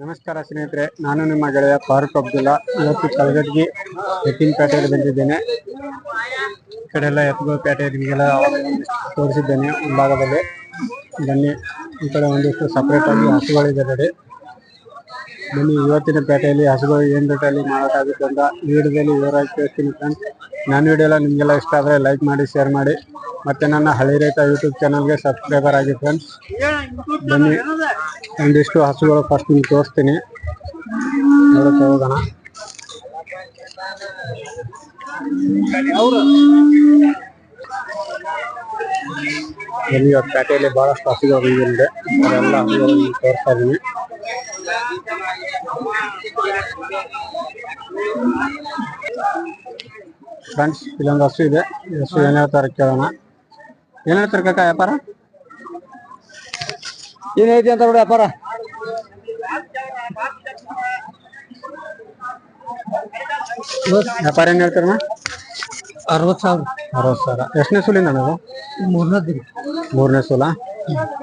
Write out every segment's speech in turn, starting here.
ನಮಸ್ಕಾರ ಸ್ನೇಹಿತರೆ, ನಾನು ನಿಮ್ಮ ಗೆಳೆಯ ಫಾರೂಕ್ ಅಬ್ದುಲ್ಲಾ. ಇವತ್ತು ಕಲಗಡ್ಗಿ ಎತ್ತಿನ ಪೇಟೆಯಲ್ಲಿ ಬಂದಿದ್ದೇನೆ. ಈ ಕಡೆ ಎಲ್ಲ ಎತ್ತುಗಳ ಪೇಟೆ ನಿಮಗೆಲ್ಲ ತೋರಿಸಿದ್ದೇನೆ. ಮುಂಭಾಗದಲ್ಲಿ ಬನ್ನಿ. ಈ ಕಡೆ ಒಂದಿಷ್ಟು ಸಪ್ರೇಟ್ ಆಗಿ ಹಸುಗಳಿದೆ ನೋಡಿ. ಬನ್ನಿ, ಇವತ್ತಿನ ಪೇಟೆಯಲ್ಲಿ ಹಸುಗಳು ಏನ್ ರೇಟಲ್ಲಿ ಮಾರಾಟ ಆಗುತ್ತೆ ಅಂತ ಈ ವಿಡಿಯೋದಲ್ಲಿ ವಿವರವಾಗಿ ಫ್ರೆಂಡ್ಸ್ ನನ್ನ ವಿಡಿಯೋ ಎಲ್ಲ ನಿಮಗೆಲ್ಲ ಇಷ್ಟ ಆದರೆ ಲೈಕ್ ಮಾಡಿ ಶೇರ್ ಮಾಡಿ. ಮತ್ತೆ ನನ್ನ ಹಳಿ ರೈತ ಯೂಟ್ಯೂಬ್ ಚಾನಲ್ಗೆ ಸಬ್ಸ್ಕ್ರೈಬರ್ ಆಗಿ ಫ್ರೆಂಡ್ಸ್ ಬನ್ನಿ, ಒಂದಿಷ್ಟು ಹಸುಗಳು ಫಸ್ಟ್ ನಿಮ್ಗೆ ತೋರಿಸ್ತೀನಿ. ನೋಡಕ್ಕೆ ಹೋಗೋಣ. ಇವತ್ತು ಪೇಟೆಯಲ್ಲಿ ಭಾಳಷ್ಟು ಹಸುಗಳು ಇದೆ ಅವರೆಲ್ಲ ಹಸುಗಳು ತೋರಿಸ್ತಾ ಇದ್ದೀನಿ. ಫ್ರೆಂಡ್ಸ್ ಇಲ್ಲೊಂದು ಹಸು ಇದೆ. ಹಸು ಏನ್ ಹೇಳ್ತಾರೆ ಕೇಳೋಣ. ಏನ್ ಹೇಳ್ತಾರೆ ಕಾಕ ವ್ಯಾಪಾರ? ಏನೈತಿ ಅಂತ ನೋಡಿ ವ್ಯಾಪಾರ. ವ್ಯಾಪಾರ ಏನ್ ಹೇಳ್ತಾರಣ್ಣ? ಅರವತ್ ಸಾವಿರ. ಅರವತ್ತು ಸಾವಿರ. ಎಷ್ಟನೇ ಸೂಲಿ ನಾನು ಇದು? ಮೂರ್ನೇ ದಿನ ಮೂರನೇ ಸೂಲ?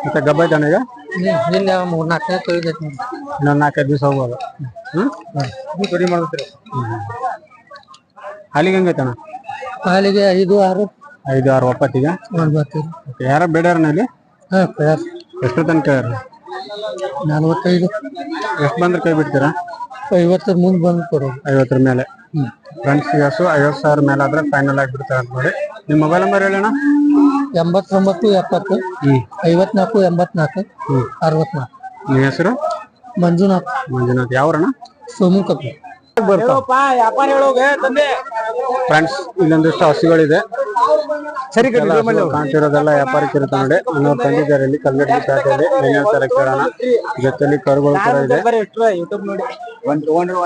ಮತ್ತೆ ಗಬ್ಬ ಐತಣ್ಣ ಈಗ? ಮೂರ್ನಾಲ್ಕನೇ ತೊಯ್ದೈತಿ ಇನ್ನೊಂದು ನಾಲ್ಕೈದು ದಿವಸ ಹೋಗ್ಬೋದು. ಹ್ಮ್? ಕಡಿಮೆ ಮಾಡ್ತೀರಿ ಹಾಲಿಗೆ ಹೆಂಗೈತಣ್ಣ ಹಾಲಿಗೆ ಐದು ಆರು. ಐದು ಆರು ಒಪ್ಪತ್ತಿಗೆ ಒಂಬತ್ತು. ಓಕೆ ಯಾರ ಬೇಡ್ಯಾರ ಇಲ್ಲಿ? ಹಾ ಪೇರ್ ಎಷ್ಟು ತನಕ ನಲ್ವತ್ತೈದು. ಎಷ್ಟು ಬಂದ್ರೆ ಕೈ ಬಿಡ್ತೀರಾ? ಐವತ್ತರ ಮುಂದೆ ಬಂದು ಕೊಡೋದು ಐವತ್ತರ ಮೇಲೆ. ಫ್ರೆಂಡ್ಸ್ ಹಸು ಐವತ್ತು ಸಾವಿರ ಮೇಲೆ ಆದ್ರೆ ಫೈನಲ್ ಆಗಿ ಬಿಡ್ತಾರೆ ಅಂತ ನೋಡಿ. ನಿಮ್ಮ ಮೊಬೈಲ್ ನಂಬರ್ ಹೇಳೋಣ ಎಂಬತ್ತೊಂಬತ್ತು ಎಪ್ಪತ್ತು ಹ್ಞೂ ಐವತ್ನಾಲ್ಕು ಎಂಬತ್ನಾಲ್ಕು ಅರವತ್ನಾಲ್ಕು. ನಿಮ್ಮ ಹೆಸರು? ಮಂಜುನಾಥ್. ಮಂಜುನಾಥ್. ಯಾವ್ರಣ್ಣ? ಸೋಮು ಕಪ್ಪಿ ಫ್ರೆಂಡ್ಸ್ ಇಲ್ಲೊಂದಿಷ್ಟು ಹಸುಗಳಿದೆ. ಸರಿ ಕಾಣ್ತಿರೋದೆಲ್ಲ ವ್ಯಾಪಾರಕ್ಕೆ ಇರುತ್ತೆ ನೋಡಿ. ಅನ್ನೋರು ತಂದಿದ್ದಾರೆ ಇಲ್ಲಿ ಕಲ್ಲಡಿ ಪೇಟೆಯಲ್ಲಿ ಏನೇನು ಕೇಳೋಣ. ಜೊತೆಲಿ ಕರುಗಳು ಕೂಡ ಇದೆ.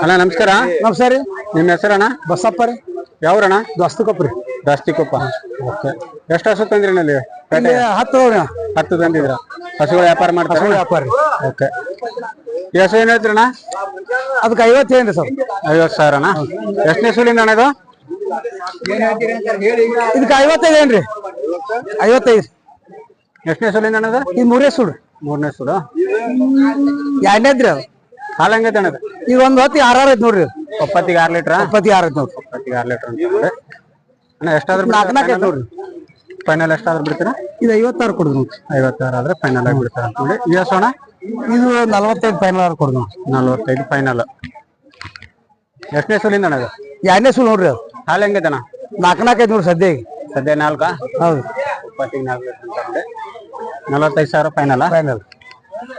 ಅಣ್ಣ ನಮಸ್ಕಾರ. ನಮಸ್ಕಾರ ರೀ. ನಿಮ್ಮ ಹೆಸರಣ್ಣ? ಬಸಪ್ಪ ರೀ. ಯಾವ್ರಣ ದಸ್ತು ಕಪ್ರಿ ದಾಸ್ತಿಕೊಪ್ಪ ಓಕೆ. ಎಷ್ಟು ಹಸು ತಂದ್ರಿ ನಲ್ಲಿ ಪೇಟೆ ಹತ್ತು ಹತ್ತು ತಂದಿದ್ರ ಹಸುಗಳು ವ್ಯಾಪಾರ ಮಾಡ್ತಾರೆ? ವ್ಯಾಪಾರ ರೀ. ಓಕೆ. ಹಸು ಏನ್ ಹೇಳ್ತೀರಣ್ಣ? ಅದಕ್ಕೆ ಐವತ್ತೇನು ಸರ್. ಐವತ್ತು ಸಾವಿರಣ್ಣ ಎಷ್ಟನೇ ಸೂಲಿಂದ ಅಣ್ಣ ಇದು? ಇದಕ್ಕೆ ಐವತ್ತೈದು ಏನ್ರಿ? ಐವತ್ತೈದು. ಎಷ್ಟನೇ ಸೂಲಿಂದ ಅಣ್ಣ ಇದು? ಇದು ಮೂರೇ ಸುಡು ಮೂರನೇ ಸುಡು ಎರಡನೇದ್ರಿ ಅದು. ಹಾಲು ಹೆಂಗೈತೆ ಅಣ್ಣ ಇದು? ಈಗ ಒಂದು ಹೊತ್ತಿಗೆ ಆರ್ ಆರ್ ಐತೆ ನೋಡ್ರಿ ಒಪ್ಪತ್ತಿಗೆ ಆರು ಲೀಟ್ರ? ಒಪ್ಪತ್ತಿಗೆ ಆರು ಐತ್ ನೋಡ್ರಿ. ಒಪ್ಪತ್ತಿಗೆ ಆರು ಲೀಟ್ರ್ ಅಂತ ನೋಡಿ ಅಣ್ಣ ಎಷ್ಟಾದ್ರೂ ನಾಲ್ಕು ನಾಲ್ಕು ಐತ್ ನೋಡ್ರಿ. ಫೈನಲ್ ಎಷ್ಟಾದ್ರೂ ಬಿಡ್ತೀರಾ? ಇದು ಐವತ್ತಾರು ಕೊಡುದು ನೋಡ್ರಿ. ಐವತ್ತಾರು ಆದ್ರೆ ಫೈನಲ್ ಆಗಿ ಬಿಡ್ತಾರೆ ಅಂತ ನೋಡಿ. ಹಸು ಅಣ್ಣ? ಇದು ನಲವತ್ತೈದು ಫೈನಲ್ ಆರ್ ಕೊಡುದು. ನಲ್ವತ್ತೈದು ಫೈನಲ್ ಎಷ್ಟನೇ ಸುಲಿಂದ ಅಣ್ಣ ಇದು? ಎರಡನೇ ಸುಲ್ ನೋಡ್ರಿ ಅದು. ಹಾಲು ಹೆಂಗೈತೆ ಅಣ್ಣ ನಾಲ್ಕು ನಾಲ್ಕು ಐತ್ ನೋಡ್ರಿ ಸದ್ಯ ಈಗ ಸದ್ಯ ನಾಲ್ಕ? ಹೌದು. ಇಪ್ಪತ್ತಿಗೆ ನಾಲ್ಕು ಲೀಟ್ರ್ ಅಂತ ನೋಡಿ ನಲವತ್ತೈದು ಸಾವಿರ ಫೈನಲ್ ಫೈನಲ್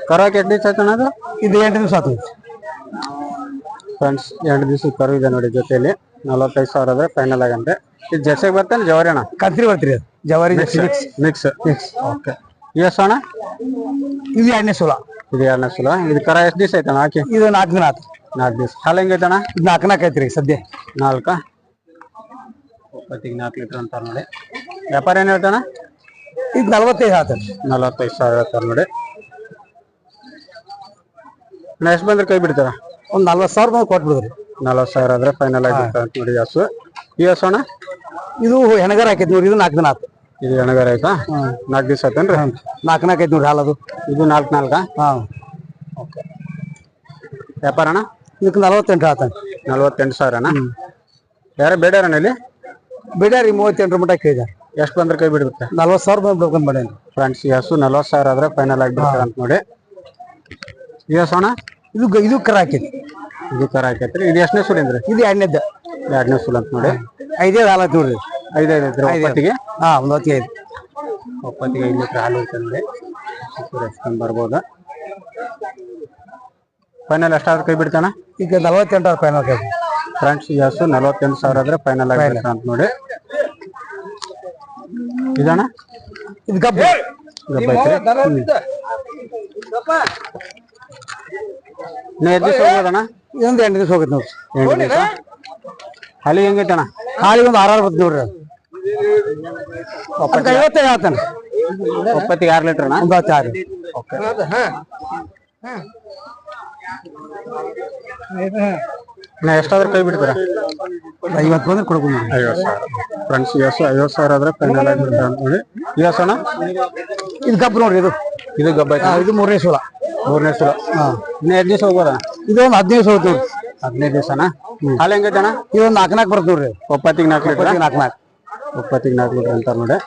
ಕರೋಕೆ ಎಷ್ಟು ದಿವಸ ಆಯ್ತು ಅಣ್ಣ ಅದು? ಇದು ಎಂಟು ದಿವಸ ಆತು. ಫ್ರೆಂಡ್ಸ್ ಎಂಟು ದಿವಸ ಕರು ಇದೆ ನೋಡಿ ಜೊತೆಯಲ್ಲಿ ನಲವತ್ತೈದು ಸಾವಿರ ಆದ್ರೆ ಫೈನಲ್ ಆಗಂತೆ. ಇದು ಜರ್ಸಿಗೆ ಬರ್ತಾನೆ ಜವರಿ ಅಣ್ಣ? ಕಂತ್ರಿ ಬರ್ತೀರಿ ಅದು. ಜವಾರಿ ಮಿಕ್ಸ್ ಮಿಕ್ಸ್ ಮಿಕ್ಸ್ ಓಕೆ ಅಣ್ಣ? ಇದು ಎರಡನೇ ಸುಲ. ಇದು ಎರಡನೇ ಸಲ. ಇದು ಕರ ಎಷ್ಟು ದಿವಸ ಐತಣ್ಣ ಹಾಕಿ? ಇದು ನಾಲ್ಕು ದಿನ ಆತು ನಾಲ್ಕು ದಿವಸ. ಹಾಲು ಹೆಂಗೈತಣ ಇದು ನಾಲ್ಕು ನಾಲ್ಕು ಐತ್ರಿ ಸದ್ಯ. ನಾಲ್ಕ? ಒಪ್ಪತ್ತಿಗೆ ನಾಲ್ಕು ಲೀಟ್ರ್ ಅಂತ ನೋಡಿ. ವ್ಯಾಪಾರ ಏನು ಹೇಳ್ತಾನ ಇದು ನಲವತ್ತೈದು ಆತರಿ ನಲವತ್ತೈದು ಸಾವಿರ ಹೇಳ್ತಾರೆ ನೋಡಿ. ಎಷ್ಟು ಬಂದ್ರೆ ಕೈ ಬಿಡ್ತಾರ? ಒಂದು ನಲ್ವತ್ತು ಸಾವಿರ ಬಂದು ಕೊಟ್ಬಿಡ್ರಿ ನಲ್ವತ್ತು ಸಾವಿರ ಆದ್ರೆ ಫೈನಲ್ ಆಗಿ ನೋಡಿ ಹಸು ಈ ಅಣ್ಣ? ಇದು ಹೆಣಗಾರ ಹಾಕೈತಿ ನೋಡಿ ಇದು ನಾಲ್ಕು ದಿನ ಆತು. ಇದು ಎಣಗಾರ ಆಯ್ತಾ? ನಾಲ್ಕು ದಿವಸ ಆಯ್ತೇನ್ರಿ? ನಾಲ್ಕು ನಾಲ್ಕು ಐತಿ ನೋಡ್ರಿ ಹಾಲದು ಇದು ನಾಲ್ಕು ನಾಲ್ಕಾ? ಓಕೆ. ವ್ಯಾಪಾರ ಅಣ್ಣ ಇದಕ್ಕೆ ನಲವತ್ತೆಂಟು ಆತ ನಲ್ವತ್ತೆಂಟು ಅಣ್ಣ ಯಾರ ಬೇಡಾರಣ್ಣ ಇಲ್ಲಿ? ಬಿಡ್ಯಾರಿ ಮೂವತ್ತೆಂಟು ಮಟ್ಟ ಕೇಳಿದ ಎಷ್ಟು ಬಂದ್ರೆ ಕೈ ಬಿಡ್ಬೇಕು? ನಲ್ವತ್ತು ಸಾವಿರ ಬಂದು ಬಿಡ್ಕೊಂಡ್ ಮಾಡೇನಿ ಫ್ರೆಂಡ್ಸ್ ಈ ಹಸು ನಲ್ವತ್ತು ಸಾವಿರ ಆದ್ರೆ ಫೈನಲ್ ಆಗಿ ಬಿಡ್ತಾರೆ ಅಂತ ನೋಡಿ. ಈ ಹಸು ಅಣ್ಣ? ಇದು ಗ- ಇದು ಕರ ಹಾಕೈತಿ ಇದು ಕರ ಹಾಕೈತ್ರಿ. ಇದು ಎಷ್ಟನೇ ಸುಲಿಂದ್ರಿ? ಇದು ಎರಡನೇದ್ದು. ಎರಡನೇ ಸುಲ್ ಅಂತ ನೋಡಿ. ಐದೇ ಹಾಲು ಆಯ್ತು ನೋಡ್ರಿ. ಐದೈದು ಐತ್ರಿ ಒಪ್ಪತ್ತಿಗೆ? ಹಾ ಒಂದು ಹೊತ್ತಿಗೆ ಐದು. ಒಪ್ಪತ್ತಿಗೆ ಐದು ಲೀಟ್ರ್ ಹಾಲು ಇರ್ತದೆ ಬರ್ಬೋದ? ಫೈನಲ್ ಎಷ್ಟಾದ್ರೂ ಕೈ ಬಿಡ್ತಾನ ಈಗ ನಲವತ್ತೆಂಟು ಫೈನಲ್ ಕೈ ಫ್ರೆಂಡ್ಸ್ ಹಸು ನಲವತ್ತೆಂಟು ಸಾವಿರ ಆದ್ರೆ ಫೈನಲ್ ಆಗಿ ಅಂತ ನೋಡಿ. ಇದಣ್ಣ ಇದು ಗಬ್ಬ. ಗಬ್ಬ ಐತ್ರಿ? ದಿವಸ ಹೋಗೋದಣ್ಣ ಇದೊಂದು ಎಂಟು ದಿವಸ ಹೋಗುತ್ತೆ ನೋಡಿ ಎಂಟು ದಿವಸ? ಹಾಲಿ ಹೆಂಗೈತಣ್ಣ ಹಾಲಿಗೆ ಒಂದು ಆರಾರು ಆರು ಬರ್ತದೆ ನೋಡ್ರಿ ಅದು. ಅದಕ್ಕೆ ಐವತ್ತೈದು ಆತಾನ? ಒಪ್ಪತ್ತಿಗೆ ಆರು ಲೀಟ್ರ್ ಅಣ್ಣ ಒಂದು ಹತ್ತು ಆರು ನಾ ಎಷ್ಟಾದ್ರೂ ಕೈ ಬಿಡ್ತೀರ? ಐವತ್ತು ಬಂದ್ರೆ ಕೊಡ್ಬೋದು ಐವತ್ತು ಸಾವಿರ. ಫ್ರೆಂಡ್ಸ್ ಯಸ್ ಹಸು ಐವತ್ತು ಸಾವಿರ ಆದ್ರೆ ಫೈನಲ್ ಆಗಿ ಬಿಡ್ತಾರೆ ಅಂತ ನೋಡಿ. ಈ ಅಣ್ಣ ಇದು ಗಬ್ ನೋಡ್ರಿ ಇದು. ಇದು ಗಬ್ಬ ಇದು ಮೂರನೇ ಸೋಲ ಮೂರನೇ ಸಲ ಇನ್ನು ಎರಡು ದಿವಸ ಹೋಗೋದ ಇದು ಒಂದು ಹದಿನೈದು ಸಾವಿರ ನೋಡ್ರಿ ಹದಿನೈದು ದಿವಸನಾ? ಹಾಲು ಹೆಂಗೈತೆ ಅಣ್ಣ? ಇದೊಂದು ನಾಲ್ಕು ನಾಲ್ಕು ಬರ್ತದೆ ನೋಡ್ರಿ. ಒಪ್ಪತ್ತಿಗೆ ನಾಲ್ಕು ಲೀಟ್ರ್? ನಾಲ್ಕು ನಾಲ್ಕು. ಒಪ್ಪತ್ತಿಗೆ ನಾಲ್ಕು ಲೀಟ್ರ್ ಅಂತಾರೆ ನೋಡಿ.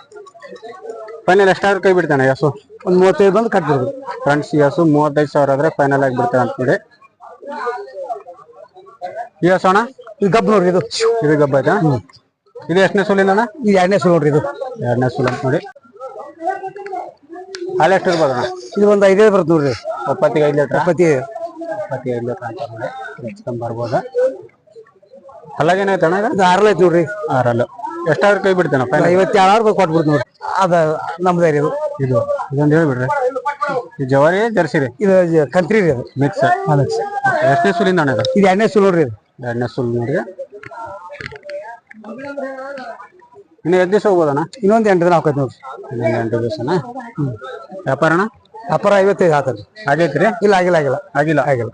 ಫೈನಲ್ ಎಷ್ಟಾದ್ರೂ ಕೈ ಬಿಡ್ತಾನೆ ಯಾಸು ಒಂದು ಮೂವತ್ತೈದು ಬಂದು ಕಟ್ಬಿಡ್ಬೋದು ಫ್ರೆಂಡ್ಸ್ ಯಾಸು ಮೂವತ್ತೈದು ಸಾವಿರ ಆದರೆ ಫೈನಲ್ ಆಗಿ ಬಿಡ್ತಾನೆ ಅಂತ ನೋಡಿ. ಈ ಹಸು ಅಣ್ಣ? ಇದು ಗಬ್ ನೋಡ್ರಿ ಇದು. ಇದು ಗಬ್ಬ ಆಯ್ತಾ? ಇದು ಎಷ್ಟನೇ ಸುಲಿಂದ ಅಣ್ಣ? ಇದು ಎರಡನೇ ಸಲ ನೋಡ್ರಿ ಇದು. ಎರಡನೇ ಸುಲ್ ಅಂತ ನೋಡಿ. ಹಾಲು ಎಷ್ಟು ಇರ್ಬೋದು ಅಣ್ಣ? ಇದು ಒಂದು ಐದೈದು ಬರುತ್ತೆ ನೋಡ್ರಿ. ಒಪ್ಪತ್ತಿಗೆ ಐದು ಲೀಟ್ರ್ ಒಪ್ಪತ್ತಿ ಒಪ್ಪತ್ತಿಗೆ ಐದು ಲೀಟ್ರ್ ಅಂತ ನೋಡಿ. ಹೆಚ್ಚಿಕೊಂಡ್ ಬರ್ಬೋದು. ಅಲ್ಲಾಗೇನಾಯ್ತು ಅಣ್ಣ ಇದು? ಆರಲ್ಲ ಐತೆ ನೋಡ್ರಿ. ಆರಲ್ಲು. ಎಷ್ಟಾದ್ರೂ ಕೈ ಬಿಡ್ತಾನೆ ಐವತ್ತೇಳು ಆರು ರೂಪಾಯಿ ಕೊಟ್ಬಿಡ್ತು ನೋಡ್ರಿ ಅದ ನಮ್ದು ರೀ ಇದು ಇದು ಇದೊಂದು ಹೇಳ್ಬಿಡ್ರಿ. ಈ ಜವಾರಿ ಜರ್ಸಿ ರೀ ಇದು ಜ- ಕಂತ್ರಿ ರೀ ಅದು. ಮಿಕ್ಸ್ ಎಷ್ಟನೇ ಸುಲಿಂದ ಅಣ್ಣ ಇದು? ಇದು ಎರಡನೇ ಸಲ ನೋಡ್ರಿ ಇದು ಎರಡನೇ ಸುಲ್ ನೋಡ್ರಿ. ಇನ್ನು ಎಷ್ಟು ದಿವಸ ಹೋಗ್ಬೋದಣ್ಣ? ಇನ್ನೊಂದು ಎಂಟು ದಿನ ಹಾಕೈತಿ ನೋಡ್ರಿ. ಇನ್ನೊಂದು ಎಂಟು ದಿವಸನ? ವ್ಯಾಪಾರ ವ್ಯಾಪಾರ ಐವತ್ತೈದು ಆಗೈತೆ ರೀ? ಇಲ್ಲ ಆಗಿಲ್ಲ ಆಗಿಲ್ಲ. ಆಗಿಲ್ಲ. ಆಗಿಲ್ಲ.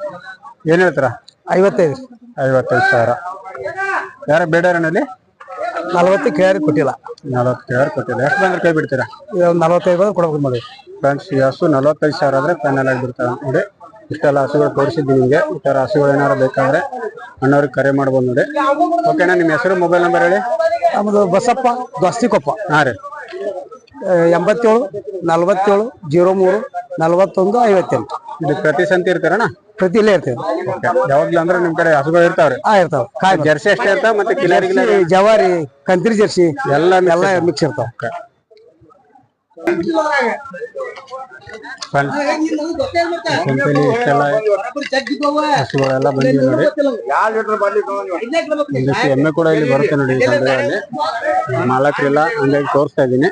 ಏನ್ ಹೇಳ್ತೀರಾ? ಐವತ್ತೈದು. ಐವತ್ತೈದು ಸಾವಿರ. ಯಾರ ಬೇಡಾರನಲ್ಲಿ ನಲವತ್ತು ಆರ್ ಕೊಟ್ಟಿಲ್ಲ. ನಲವತ್ತು ಆರ್ ಕೊಟ್ಟಿಲ್ಲ. ಎಷ್ಟು ಬಂದ್ರೆ ಕೈ ಬಿಡ್ತೀರಾ? ಒಂದು ನಲವತ್ತೈದು ಬಂದು ಕೊಡ್ಬೇಕು ಮಾಡಿ ಫ್ರೆಂಡ್ಸ್ ಈ ಹಸು ನಲವತ್ತೈದು ಸಾವಿರ ಆದರೆ ಫೈನಲ್ ಆಗಿ ಬಿಡ್ತಾರೆ ನೋಡಿ. ಇಷ್ಟೆಲ್ಲ ಹಸುಗಳು ತೋರಿಸಿದ್ದೀನಿ ನಿಮಗೆ. ಈ ಥರ ಹಸುಗಳು ಏನಾರು ಬೇಕಾದ್ರೆ ಅಣ್ಣವ್ರಿಗೆ ಕರೆ ಮಾಡ್ಬೋದು ನೋಡಿ. ಓಕೆನಾ ನಿಮ್ಮ ಹೆಸರು ಮೊಬೈಲ್ ನಂಬರ್ ಹೇಳಿ. ನಮ್ಮದು ಬಸಪ್ಪ ದ್ವಸ್ತಿಕೊಪ್ಪ. ಹಾಂ ರೀ. ಎಂಬತ್ತೇಳು ನಲವತ್ತೇಳು ಜೀರೋ ಮೂರು ನಲವತ್ತೊಂದು ಐವತ್ತೆಂಟು. ಇದು ಪ್ರತಿ ಸಂತಿ ಇರ್ತಾರಣ ಪ್ರತಿ ಇಲ್ಲೇ ಇರ್ತೇವೆ. ಯಾವಾಗ್ಲೂ ಅಂದ್ರೆ ನಿಮ್ ಕಡೆ ಹಸುಗಳು ಇರ್ತಾವ್ರಿ? ಹಾ ಇರ್ತಾವ. ಕಾಯಿ ಜರ್ಸಿ ಅಷ್ಟೇ ಇರ್ತಾವ ಮತ್ತೆ ಕಿಲಾರಿ ಗಿಲಾರಿ ಜರ್ಸಿ, ಜವಾರಿ ಕಂತ್ರಿ ಜರ್ಸಿ ಎಲ್ಲ ಎಲ್ಲ ಇರ್ತಾವ. ಮಿಕ್ಸ್ ಇರ್ತಾವ. Friends, ಸಂತೆಲಿ ಇಷ್ಟೆಲ್ಲ ಹಸುಗಳೆಲ್ಲ ಬಂದಿವೆ ನೋಡಿ. ಒಂದಿಷ್ಟು ಎಮ್ಮೆ ಕೂಡ ಇಲ್ಲಿ ಬರುತ್ತೆ ನೋಡಿ ಮಾಲಕ್ರಿಲ್ಲ ಸಂತೆಯಲ್ಲಿ ಮಾಲಕರಿಲ್ಲ ಹಂಗಾಗಿ ತೋರಿಸ್ತಾ ಇದ್ದೀನಿ.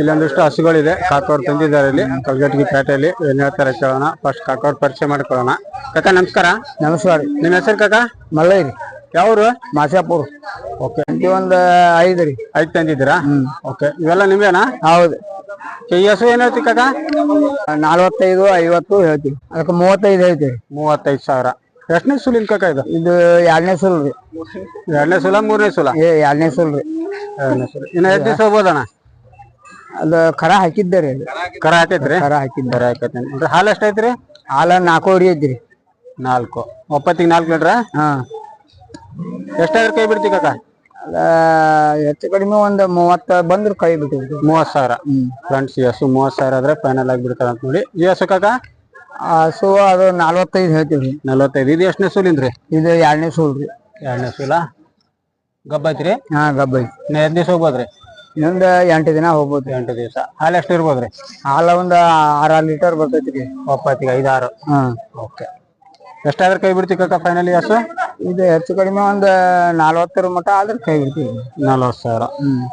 ಇಲ್ಲೊಂದಿಷ್ಟು ಹಸುಗಳಿದೆ. ಕಾಕೋರ್ ತಂದಿದ್ದಾರೆ ಇಲ್ಲಿ. ಕಲ್ಗಟ್ಟಿಗೆ ಪೇಟೆಯಲ್ಲಿ. ಏನ್ ಹೇಳ್ತಾರೆ ಕೇಳೋಣ. ಫಸ್ಟ್ ಕಾಕೋರ್ ಪರಿಚಯ ಮಾಡ್ಕೊಳ್ಳೋಣ. ಕಾಕ ನಮಸ್ಕಾರ. ನಮಸ್ಕಾರ. ನಿಮ್ ಹೆಸರು ಕಾಕ? ಮಲ್ಲೈರಿ ಯಾವ್ರು? ಮಾಸಾಪುರ್ ಓಕೆ. ಒಂದು ಐದು ರೀ. ಐದು ತಂದಿದ್ದೀರಾ? ಓಕೆ. ಇವೆಲ್ಲ ನಿಮ್ವೇನಾ ಹೌದು. ಈ ಹಸು ಏನ್ ಹೇಳ್ತಿ ಕಾಕ? ನಲ್ವತ್ತೈದು ಐವತ್ತು ಹೇಳ್ತೀವಿ. ಅದಕ್ಕೆ ಮೂವತ್ತೈದು ಹೇಳ್ತೀವಿ. ಮೂವತ್ತೈದು ಸಾವಿರ. ಎಷ್ಟನೇ ಸುಲ ಕಾಕ ಇದು? ಇದು ಎರಡನೇ ಸುಲ್ ರೀ. ಎರಡನೇ ಸುಲ ಮೂರನೇ ಸುಲ? ಏ ಎರಡನೇ ಸುಲ್ ರೀ. ಎರಡನೇ ಸುಲ. ಇನ್ನ ಎಷ್ಟು ದಿವಸ ಹೋಗ್ಬೋದಣ್ಣ ಅದು ಖರ ಹಾಕಿದ್ದೆ ರೀ ಕರ ಹಾಕೈತ್ರಿ? ಖರ ಹಾಕಿದ್ದೆ. ಕರ ಹಾಕೈತಿ ಅಂದ್ರೆ ಹಾಲು ಎಷ್ಟೈತ್ರಿ ಹಾಲ ನಾಲ್ಕೂವರೆ ಐತಿ ರೀ ನಾಲ್ಕು. ಒಪ್ಪತ್ತಿಗೆ ನಾಲ್ಕು ಲೀಟ್ರ? ಹಾ. ಎಷ್ಟಾದ್ರೂ ಕೈ ಬಿಡ್ತಿ ಕಾಕ? ಅದ ಹೆಚ್ಚು ಕಡಿಮೆ ಒಂದು ಮೂವತ್ತ ಬಂದ್ರೆ ಕೈ ಬಿಟ್ಟಿದ್ರು ಮೂವತ್ತು ಸಾವಿರ. ಫ್ರೆಂಡ್ಸ್ ಎಸ್ ಮೂವತ್ತು ಸಾವಿರ ಆದ್ರೆ ಫೈನಲ್ ಆಗಿ ಬಿಡ್ತಾರೆ ಅಂತ ನೋಡಿ ಎಸ್ ಕಾಕ? ಹಸು ಅದು ನಲ್ವತ್ತೈದು ಹೇಳ್ತೀವಿ ನಲ್ವತ್ತೈದು. ಇದು ಎಷ್ಟನೇ ಸೂಲಿಂದ್ರಿ? ಇದು ಎರಡನೇ ಸೂಲ್ ರೀ ಎರಡನೇ ಸೂಲ. ಗಬ್ಬ ಐತ್ರಿ ಹಾ ಗಬ್ಬ ಐತಿ ಇನ್ನ ಎರಡು ದಿವಸ ಹೋಗ್ಬೋದ್ರಿ? ಇನ್ನೊಂದು ಎಂಟು ದಿನ ಹೋಗ್ಬೋದು ಎಂಟು ದಿವಸ. ಹಾಲು ಎಷ್ಟು ಇರ್ಬೋದ್ರಿ ಹಾಲ ಒಂದು ಆರಾರು ಲೀಟರ್ ಬರ್ತೈತಿ ರೀ ಒಪ್ಪತ್ತಿಗೆ ಆರು. ಹಾ. ಓಕೆ. ಎಷ್ಟಾದ್ರೂ ಕೈ ಬಿಡ್ತೀವಿ ಕಾಕ ಫೈನಲಿ ಹಸು? ಇದು ಹೆಚ್ಚು ಕಡಿಮೆ ಒಂದು ನಲ್ವತ್ತರ ಮಟ ಆದ್ರೆ ಕೈ ಬಿಡ್ತೀವಿ. ನಲವತ್ತು ಸಾವಿರ.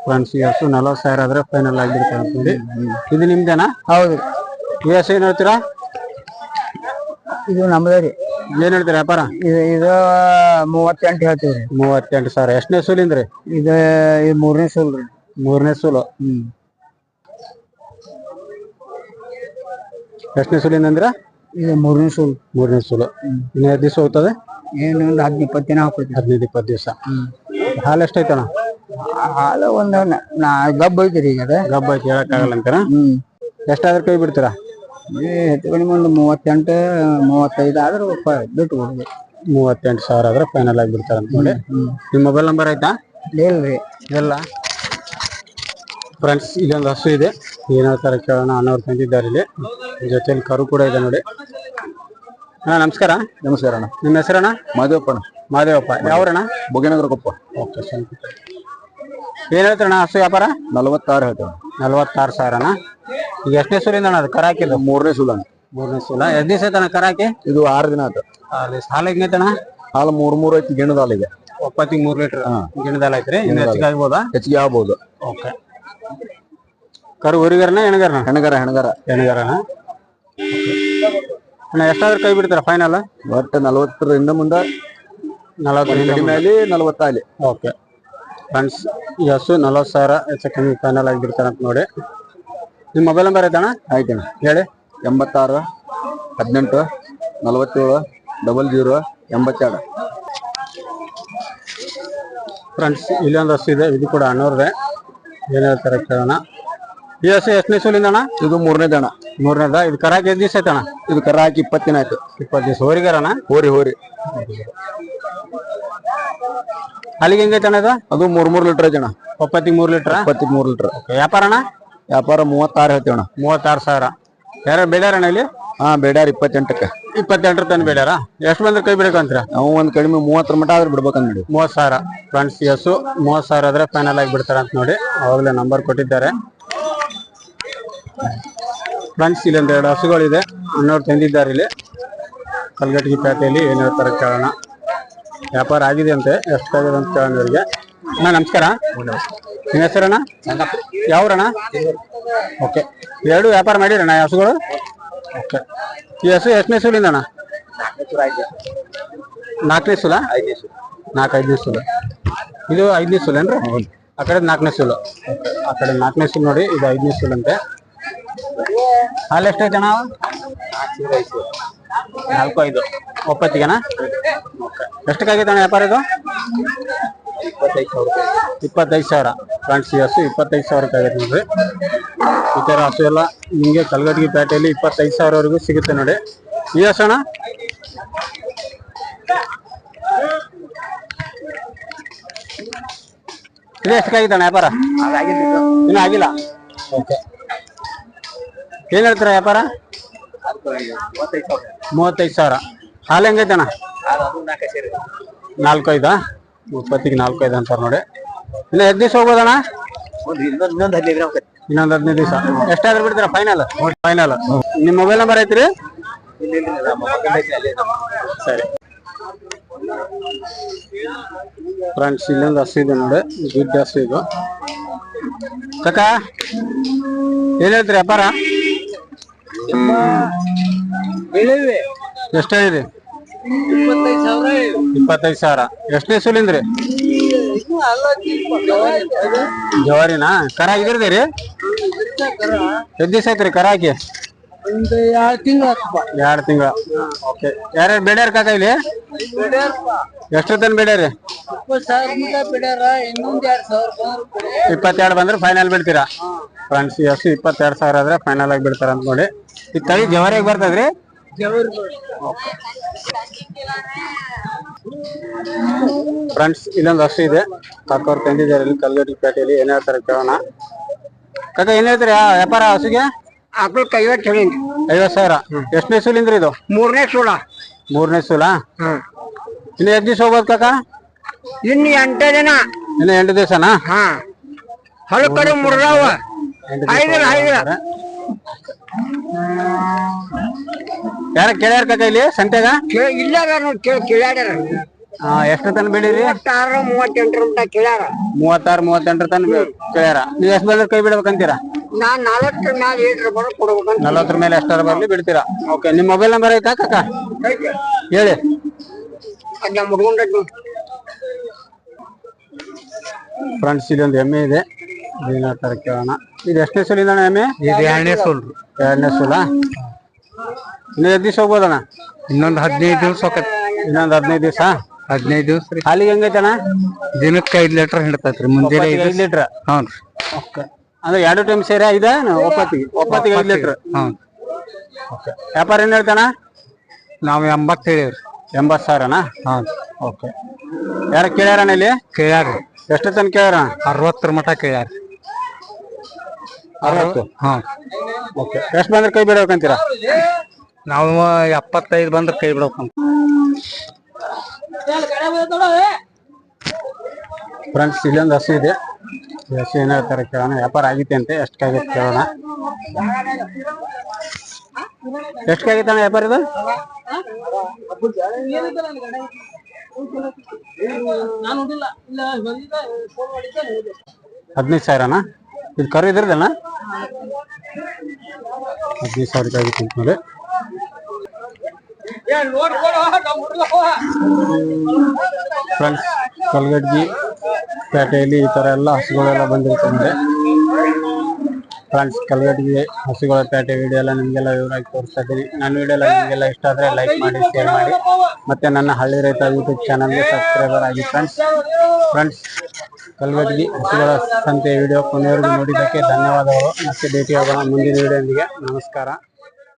ಫ್ರೆಂಡ್ಸ್ ಈ ಹಸು ನಲವತ್ತು ಸಾವಿರ ಆದ್ರೆ ಫೈನಲ್ ಆಗಿಬಿಡ್ತಾರೆ ಅಂತ ನೋಡಿ ಇದು ನಿಮ್ದೇನಾ? ಹೌದು ಈ ಹಸು ಏನ್ ಹೇಳ್ತೀರಾ? ಇದು ನಮ್ದ ರೀ ಏನ್ ಹೇಳ್ತೀರಿ ವ್ಯಾಪಾರ? ಇದು ಇದು ಮೂವತ್ತೆಂಟು ಹೇಳ್ತೀವಿ ರೀ ಮೂವತ್ತೆಂಟು ಸಾವಿರ ಎಷ್ಟನೇ ಸೂಲಿಂದ್ರಿ? ಇದು ಇದು ಮೂರನೇ ಸೂಲ್ ರೀ ಮೂರನೇ ಸೂಲು. ಹ್ಮ್. ಎಷ್ಟನೇ ಸೂಲಿಂದ ಅಂದ್ರ? ಇದು ಮೂರನೇ ಸೂಲ್. ಮೂರನೇ ಸೂಲು. ಇನ್ನ ಎರಡು ದಿವಸ ಹೋಗ್ತದೆ? ಏನು ಒಂದು ಹದಿನೈದು ಇಪ್ಪತ್ತು ದಿನ ಹಾಕೋತೀವಿ ಹದಿನೈದು ಇಪ್ಪತ್ತು ದಿವಸ. ಹಾಲು ಎಷ್ಟೈತಣ ಹಾಲು ಒಂದು ನ- ಗಬ್ಬ ಐತಿ ರೀ ಈಗ ಅದೇ. ಗಬ್ಬ ಐತಿ ಹೇಳಕ್ಕಾಗಲ್ಲ ಅಂತಾರ? ಎಷ್ಟಾದ್ರೂ ಕೈ ಬಿಡ್ತೀರಾ? ಇದು ಹೆಚ್ಚು ಕಡಿಮೆ ಒಂದು ಮೂವತ್ತೆಂಟು ಮೂವತ್ತೈದು ಆದ್ರೆ ಬಿಟ್ಟು ಬಿಡ್ಬೇಕು ಮೂವತ್ತೆಂಟು ಸಾವಿರ ಆದ್ರೆ ಫೈನಲ್ ಆಗಿ ಬಿಡ್ತಾರೆ ಅಂತ ನೋಡಿ ನಿಮ್ಮ ಮೊಬೈಲ್ ನಂಬರ್ ಆಯ್ತಾ? ಇಲ್ರಿ. ಇಲ್ಲ. ಫ್ರೆಂಡ್ಸ್ ಇಲ್ಲೊಂದು ಹಸು ಇದೆ. ಏನ್ ಹೇಳ್ತಾರೆ ಕೇಳೋಣ. ಅನ್ನೋರು ತಂದಿದ್ದಾರೆ ಇಲ್ಲಿ. ಜೊತೆಯಲ್ಲಿ ಕರು ಕೂಡ ಇದೆ ನೋಡಿ. ಹಾ ನಮಸ್ಕಾರ. ನಮಸ್ಕಾರ ಅಣ್ಣ. ನಿಮ್ಮ ಹೆಸರಣ್ಣ? ಮಾದೇವಪ್ಪನ ಮಾದೇವಪ್ಪ. ಯಾವ್ರಣ್ಣ? ಬೊಗೆನಗರ ಕೊಪ್ಪ ಓಕೆ ಏನ್ ಹೇಳ್ತಾರಣ್ಣ ಹಸು ವ್ಯಾಪಾರ? ನಲ್ವತ್ತಾರು ಹೇಳ್ತೇವೆ ನಲ್ವತ್ತಾರು ಸಾವಿರನ? ಈಗ ಎಷ್ಟನೇ ಸೂಲಿಂದ ಅಣ್ಣ ಅದು? ಕರ ಹಾಕಿದ್ದು? ಮೂರನೇ ಸೂಲ ಮೂರನೇ ಸೂಲ. ಎಷ್ಟು ದಿವಸ ಐತಣ ಇದು ಆರು ದಿನ ಆಯ್ತು. ಹಾಲು ಸಾಲ ಹೆಂಗೈತಣ್ಣ ಹಾಲು ಮೂರ್ ಮೂರ್ ಐತಿ ಗಿಣದ ಹಾಲು ಇದೆ. ಒಪ್ಪತ್ತಿಗೆ ಮೂರ್ ಲೀಟರ್ ಗಿಣದಾಲ ಐತ್ರಿ? ಇನ್ನು ಹೆಚ್ಚಿಗೆ ಆಗ್ಬೋದಾ? ಹೆಚ್ಚಿಗೆ ಆಗ್ಬೋದು. ಓಕೆ. ಕರು ಹೆಣ್ಗಾರನ? ಹೆಣಗರ ಹೆಣಗರ. ಹೆಣಗಾರ ಅಣ್ಣ ಎಷ್ಟಾದ್ರೂ ಕೈ ಬಿಡ್ತಾರ ಫೈನಲ್? ಒಟ್ಟು ನಲವತ್ತರಿಂದ ಮುಂದೆ ನಲವತ್ತರಿಂದ ನಲವತ್ತಾಲಿ ಓಕೆ. ಫ್ರೆಂಡ್ಸ್ ಈ ಹಸು ನಲವತ್ತು ಸಾವಿರ ಹೆಚ್ಚು ಕಮ್ಮಿ ಫೈನಲ್ ಆಗಿ ಬಿಡ್ತಾರ ಅಂತ ನೋಡಿ. ನಿಮ್ಮ ಮೊಬೈಲ್ ನಂಬರ್ ಐತಣ್ಣ? ಆಯ್ತಣ್ಣ. ಹೇಳಿ. ಎಂಬತ್ತಾರು ಹದಿನೆಂಟು ನಲವತ್ತೇಳು ಡಬಲ್ ಜೀರೋ ಎಂಬತ್ತೆರಡು. ಫ್ರೆಂಡ್ಸ್ ಇಲ್ಲೊಂದು ಹಸು ಇದೆ. ಇದು ಕೂಡ ಅಣ್ಣವ್ರದೇ ಏನು ಹೇಳ್ತಾರೆ ಕೇಳೋಣ. ಈ ಹಸು ಎಷ್ಟನೇ ಸೂಲಿಂದ ಅಣ್ಣ ಇದು ಮೂರನೇ ದಣ ಮೂರನೇದ? ಇದು ಕರಾಕಿ ಎಷ್ಟು ದಿವಸ ಆಯ್ತಣ್ಣ ಇದು ಕರ ಹಾಕಿ ಇಪ್ಪತ್ತು ದಿನ ಆಯ್ತು. ಇಪ್ಪತ್ತು ದಿವಸ. ಹೋರಿಗಾರಣ ಹೋರಿ ಹೋರಿ. ಅಲ್ಲಿಗೆ ಹೆಂಗೈತಣ ಇದು? ಅದು ಮೂರ್ ಮೂರ್ ಲೀಟರ್ ಜನ ಒಪ್ಪತ್ತಿಗೆ ಮೂರು ಲೀಟ್ರ್? ಇಪ್ಪತ್ತಿಗೆ ಮೂರ್ ಲೀಟರ್. ವ್ಯಾಪಾರ ಅಣ್ಣ ವ್ಯಾಪಾರ ಮೂವತ್ತಾರು ಹೇಳ್ತೇವಣ ಮೂವತ್ತಾರು ಸಾವಿರ. ಯಾರು ಬೇಡ್ಯಾರಣ್ಣ ಇಲ್ಲಿ? ಹಾ ಬೇಡ್ಯಾರ ಇಪ್ಪತ್ತೆಂಟಕ್ಕೆ. ಇಪ್ಪತ್ತೆಂಟರ ತನಕ ಬೇಡ್ಯಾರ? ಎಷ್ಟು ಬಂದ್ರೆ ಕೈ ಬಿಡಕಂತೀರ ನಾವು ಒಂದು ಕಡಿಮೆ ಮೂವತ್ತರ ಮಟ ಆದ್ರೆ ಬಿಡ್ಬೇಕಂತ ನೋಡಿ. ಮೂವತ್ತು ಸಾವಿರ. ಫ್ರೆಂಡ್ಸ್ ಎಸ್ಸು ಮೂವತ್ತು ಸಾವಿರ ಆದ್ರೆ ಫೈನಲ್ ಆಗಿ ಬಿಡ್ತಾರೆ ಅಂತ ನೋಡಿ. ಅವಾಗಲೇ ನಂಬರ್ ಕೊಟ್ಟಿದ್ದಾರೆ. ಫ್ರೆಂಡ್ಸ್ ಇಲ್ಲಿ ಎರಡು ಹಸುಗಳಿದೆ. ಅನ್ನೋರು ತಂದಿದ್ದಾರೆ ಇಲ್ಲಿ. ಕಲ್ಗಟ್ಟಿಗೆ ಪೇಟೆಯಲ್ಲಿ ಏನು ಹೇಳ್ತಾರೆ ಕೇಳೋಣ. ವ್ಯಾಪಾರ ಆಗಿದೆ ಅಂತೆ. ಎಷ್ಟಾಗಿದೆ ಅಂತ ಕೇಳೋಣ ಇವರಿಗೆ. ಅಣ್ಣ, ನಮಸ್ಕಾರ. ನಿಮ್ಮ ಹೆಸರಣ್ಣ ಯಾವ್ರಣ್ಣ? ಓಕೆ. ಎರಡು ವ್ಯಾಪಾರ ಮಾಡಿರಣ್ಣ ಹಸುಗಳು? ಓಕೆ. ಈ ಹಸು ಎಷ್ಟನೇ ಸೂಲಿಂದ ಅಣ್ಣ? ನಾಲ್ಕನೇ ಸೂಲ? ನಾಲ್ಕು ಐದನೇ ಸೂಲು. ಇದು ಐದನೇ ಸುಲ ಏನ್ರಿ? ಆ ಕಡೆ ನಾಲ್ಕನೇ ಸೂಲು. ಆ ಕಡೆ ನಾಲ್ಕನೇ ಸುಲ್ ನೋಡಿ, ಇದು ಐದನೇ ಸುಲ್ ಅಂತೆ ಹಾಲು ಎಷ್ಟೈತೆ ಅಣ್ಣ ನಾಲ್ಕು ಐದು. ಒಪ್ಪತ್ತಿಗೆನಾ? ಎಷ್ಟಕ್ಕಾಗೈತೆ ಅಣ್ಣ ವ್ಯಾಪಾರ ಇದು? ಇಪ್ಪತ್ತೈದು ಸಾವಿರ ಫ್ರೆಂಡ್ಸ್ ಈ ಹಸು ಇಪ್ಪತ್ತೈದು ಸಾವಿರಕ್ಕೆ ಆಗೈತೆ ನೋಡ್ರಿ. ಈ ಥರ ಹಸು ಎಲ್ಲ ನಿಮಗೆ ಕಲ್ಗಟ್ಟಿ ಪೇಟೆಯಲ್ಲಿ ಇಪ್ಪತ್ತೈದು ಸಾವಿರವರೆಗೂ ಸಿಗುತ್ತೆ ನೋಡಿ. ಈ ಹಸು ಅಣ್ಣ? ಇದು ಎಷ್ಟಕ್ಕಾಗಿತ್ತು ಅಣ್ಣ ವ್ಯಾಪಾರ? ಇನ್ನೂ ಆಗಿಲ್ಲ. ಓಕೆ. ಏನು ಹೇಳ್ತೀರ ವ್ಯಾಪಾರ? ಮೂವತ್ತೈದು ಸಾವಿರ. ಹಾಲು ಹೆಂಗೈತೆ ಅಣ್ಣ? ನಾಲ್ಕು ಐದಾ ಇಪ್ಪತ್ತಿಗೆ ನಾಲ್ಕು ಐದು ಅಂತಾರೆ ನೋಡಿ. ಇನ್ನು ಎಷ್ಟು ದಿವಸ ಹೋಗೋದಣ್ಣ? ಇನ್ನೊಂದ್ ಹದಿನೈದು ಹದಿನೈದು ದಿವಸ. ಎಷ್ಟಾದ್ರೂ ಬಿಡ್ತೀರಾ? ಫೈನಲ್ ಫೈನಲ್ ನಿಮ್ಮ ಮೊಬೈಲ್ ನಂಬರ್ ಐತ್ರಿ? ಸರಿ. ಫ್ರೆಂಡ್ಸ್ ಇಲ್ಲೊಂದು ಹಸಿ ಇದೆ ನೋಡಿ. ದುಡ್ಡು ಹಸು ಇದು. ಕಕ್ಕ ಏನ್ ಹೇಳ್ತೀರಿ? ವ್ಯಾಪಾರ? ಎಷ್ಟಾಗಿದೆ ಇಪ್ಪತ್ತೈದು ಸಾವಿರ ಎಷ್ಟನೇ ಸುಲಿಂದ್ರಿ? ಜವಾರಿನಾ? ಕರ ಇದ್ರದ್ರಿ ಎಷ್ಟ್ ದಿವಸ ಐತ್ರಿ ಕರ ಹಾಕಿ? ಎರಡು ತಿಂಗಳು ಓಕೆ. ಯಾರ್ಯಾರು ಬೇಡ್ಯಾರ ಕಾಕ ಇಲ್ಲಿ? ಎಷ್ಟು ತನ ಬೇಡ್ಯಾರಿ ಇಪ್ಪತ್ತೆರಡು ಬಂದ್ರೆ ಫೈನಲ್ ಬಿಡ್ತೀರಾ? ಫ್ರೆಂಡ್ಸ್ ಎಷ್ಟು ಇಪ್ಪತ್ತೆರಡು ಸಾವಿರ ಆದ್ರೆ ಫೈನಲ್ ಆಗಿ ಬಿಡ್ತಾರ ಅಂತ ನೋಡಿ. ಈ ತಳಿ ಜವಾರಿಯಾಗಿ ಬರ್ತದ್ರಿ? ಫ್ರೆಂಡ್ಸ್ ಇಲ್ಲೊಂದು ಹಸು ಇದೆ. ಕಾಕೋರ್ ತಂದಿದ್ದಾರೆ ಇಲ್ಲಿ ಕಲ್ಗಟ್ಟಿ ಪೇಟೆಯಲ್ಲಿ. ಏನ್ ಹೇಳ್ತಾರೆ ಕೇಳೋಣ. ಕಾಕ ಏನ್ ಹೇಳ್ತೀರಿ? ವ್ಯಾಪಾರ ಹಸುಗೆ? ಆಕಳಕ್ಕೆ ಐವತ್ತು ಹೇಳೀನಿ ಐವತ್ತು ಸಾವಿರ. ಎಷ್ಟನೇ ಸೂಲಿಂದ್ರಿ ಇದು? ಮೂರನೇ ಸೂಳ ಮೂರನೇ ಸೂಲ? ಇನ್ನು ಎಷ್ಟು ದಿವಸ ಹೋಗ್ಬೋದು ಕಾಕ? ಇನ್ನು ಎಂಟು ದಿನ. ಇನ್ನು ಎಂಟು ದಿವಸನಾ? ಹಾ. ಹೊಲ ಕಡೆ ಮುರ್ದಾವ ಐದು ಐದಿಲ್ಲ ಯಾರ ಕೇಳ್ಯಾರ ಕಾಕ ಇಲ್ಲಿ? ಸಂತೆಗ? ಇಲ್ಲ ಕೇಳ್ಯಾಡ್ಯಾರ. ಹಾ ಎಷ್ಟು ತನ ಬೆಳೀರಿ? ಮೂವತ್ತಾರು ಮೂವತ್ತೆಂಟರ ಕೇಳ್ಯಾರ. ಮೂವತ್ತಾರು ಮೂವತ್ತೆಂಟರ ತನ ಕೇಳ್ಯಾರ. ನೀವು ಎಷ್ಟು ಬೆಳೆ ಕೈ ಬಿಡ್ಬೇಕಂತೀರಾ? ನಾ ನಾಲ್ಕರ ಮ್ಯಾಲ ಏಟ್ರ ಬರೋ ಕೊಡ್ಬೇಕಂತ. ನಲವತ್ತರ ಮೇಲೆ ಎಷ್ಟಾರ ಬರ್ಲಿ ಬಿಡ್ತೀರಾ? ಓಕೆ ನಿಮ್ಮ ಮೊಬೈಲ್ ನಂಬರ್ ಐತಾ ಕಾಕ? ಹೇಳಿ. ಅದ್ ನಮ್ಮ ಹುಡ್ಗಂಡ್ ಐತ್ ನೋಡ್. ಫ್ರೆಂಡ್ಸ್ ಇಲ್ಲಿ ಒಂದು ಎಮ್ಮೆ ಇದೆ. ಏನಾಗ್ತಾರೆ ಕೇಳೋಣ. ಇದು ಎಷ್ಟನೇ ಸೂಲಿಂದ ಎಮ್ಮೆ ಇದು ಎರಡನೇ ಸೋಲ್. ಎರಡನೇ ಸೂಲ? ಇನ್ನು ಎದ್ ದಿವಸ ಹೋಗ್ಬೋದಣ್ಣ? ಇನ್ನೊಂದು ಹದಿನೈದು ದಿವಸ ಇನ್ನೊಂದು ಹದಿನೈದು ದಿವಸ? ಹದಿನೈದು ದಿವಸ ರೀ. ಹಾಲಿಗೆ ಹೆಂಗೈತಣ್ಣ ದಿನಕ್ಕೆ ಐದು ಲೀಟರ್ ಹಿಡ್ತೈತ್ರಿ ಮುಂಜಾನೆ ಒಪ್ಪತ್ತಿಗೆ ಐದು ಲೀಟ್ರ್? ಹ್ಞೂ ಓಕೆ. ಅಂದ್ರೆ ಎರಡು ಟೈಮ್ ಸೇರಿ ಐದ ಒಪ್ಪತ್ತಿಗೆ ಒಪ್ಪತ್ತಿಗೆ ಐದು ಲೀಟ್ರ್? ಹ್ಞೂ ಓಕೆ. ವ್ಯಾಪಾರ ಏನು ಹೇಳ್ತಾನ ನಾವು ಎಂಬತ್ತು ಹೇಳಿವ್ರಿ. ಎಂಬತ್ತು ಸಾವಿರನಾ? ಹಾಂ ಓಕೆ. ಯಾರು ಕೇಳ್ಯಾರಣ್ಣ ಇಲ್ಲಿ? ಕೇಳ್ಯಾರ ಎಷ್ಟು ತನಕ ಕೇಳ್ಯಾರ ಅರವತ್ತರ ಮಟ್ಟ ಕೇಳ್ಯಾರಿ ಅರವತ್ತು. ಹಾಂ. ಓಕೆ. ಎಷ್ಟು ಬಂದ್ರೆ ಕೈ ಬಿಡ್ಬೇಕಂತೀರಾ? ನಾವು ಎಪ್ಪತ್ತೈದು ಬಂದ್ರೆ ಕೈ ಬಿಡ್ಬೇಕಂತ. ಫ್ರೆಂಡ್ಸ್ ಇಲ್ಲೊಂದು ಹಸು ಇದೆ. ಹಸು ಏನ್ ಹೇಳ್ತಾರೆ ಕೇಳೋಣ. ವ್ಯಾಪಾರ ಆಗಿತ್ತೆ ಅಂತೆ ಎಷ್ಟಕ್ಕಾಗತ್ತೆ ಕೇಳೋಣ. ಎಷ್ಟಕ್ಕಾಗತ್ತೆ ಅಣ್ಣ ವ್ಯಾಪಾರ ಇದು? ಹದಿನೈದು ಸಾವಿರನಾ? ಇದು ಕರು ಇದ್ರದಣ್ಣ ಹದಿನೈದು ಸಾವಿರಕ್ಕೆ ಆಗಿತ್ತು ಫ್ರೆಂಡ್ಸ್, ಕಲ್ಗಡ್ಗಿ, ಪೇಟೆಯಲ್ಲಿ ಈ ಥರ ಎಲ್ಲ ಹಸುಗಳೆಲ್ಲ ಬಂದಿರ್ತಂದ್ರೆ ಫ್ರೆಂಡ್ಸ್, ಕಲ್ಗಡ್ಗಿ, ಹಸುಗಳ ಪೇಟೆ ವಿಡಿಯೋ ಎಲ್ಲ ನಿಮಗೆಲ್ಲ ವಿವರವಾಗಿ ತೋರಿಸ್ತಾ ಇದ್ದೀನಿ. ನನ್ನ ವಿಡಿಯೋ ಎಲ್ಲ ನಿಮಗೆಲ್ಲ ಇಷ್ಟ ಆದರೆ ಲೈಕ್ ಮಾಡಿ ಶೇರ್ ಮಾಡಿ. ಮತ್ತೆ ನನ್ನ ಹಳ್ಳಿ ರೈತ ಯೂಟ್ಯೂಬ್ ಚಾನಲ್ಗೆ ಸಬ್ಸ್ಕ್ರೈಬರ್ ಆಗಿ ಫ್ರೆಂಡ್ಸ್ ಫ್ರೆಂಡ್ಸ್ ಕಲ್ಗಡ್ಗಿ ಹಸುಗಳ ಸಂತೆ ವಿಡಿಯೋ ಕೊನೆಯವರೆಗೂ ನೋಡಿದ್ದಕ್ಕೆ ಧನ್ಯವಾದಗಳು. ಮತ್ತೆ ಭೇಟಿಯಾಗೋಣ ಮುಂದಿನ ವಿಡಿಯೋದೊಂದಿಗೆ ನಮಸ್ಕಾರ.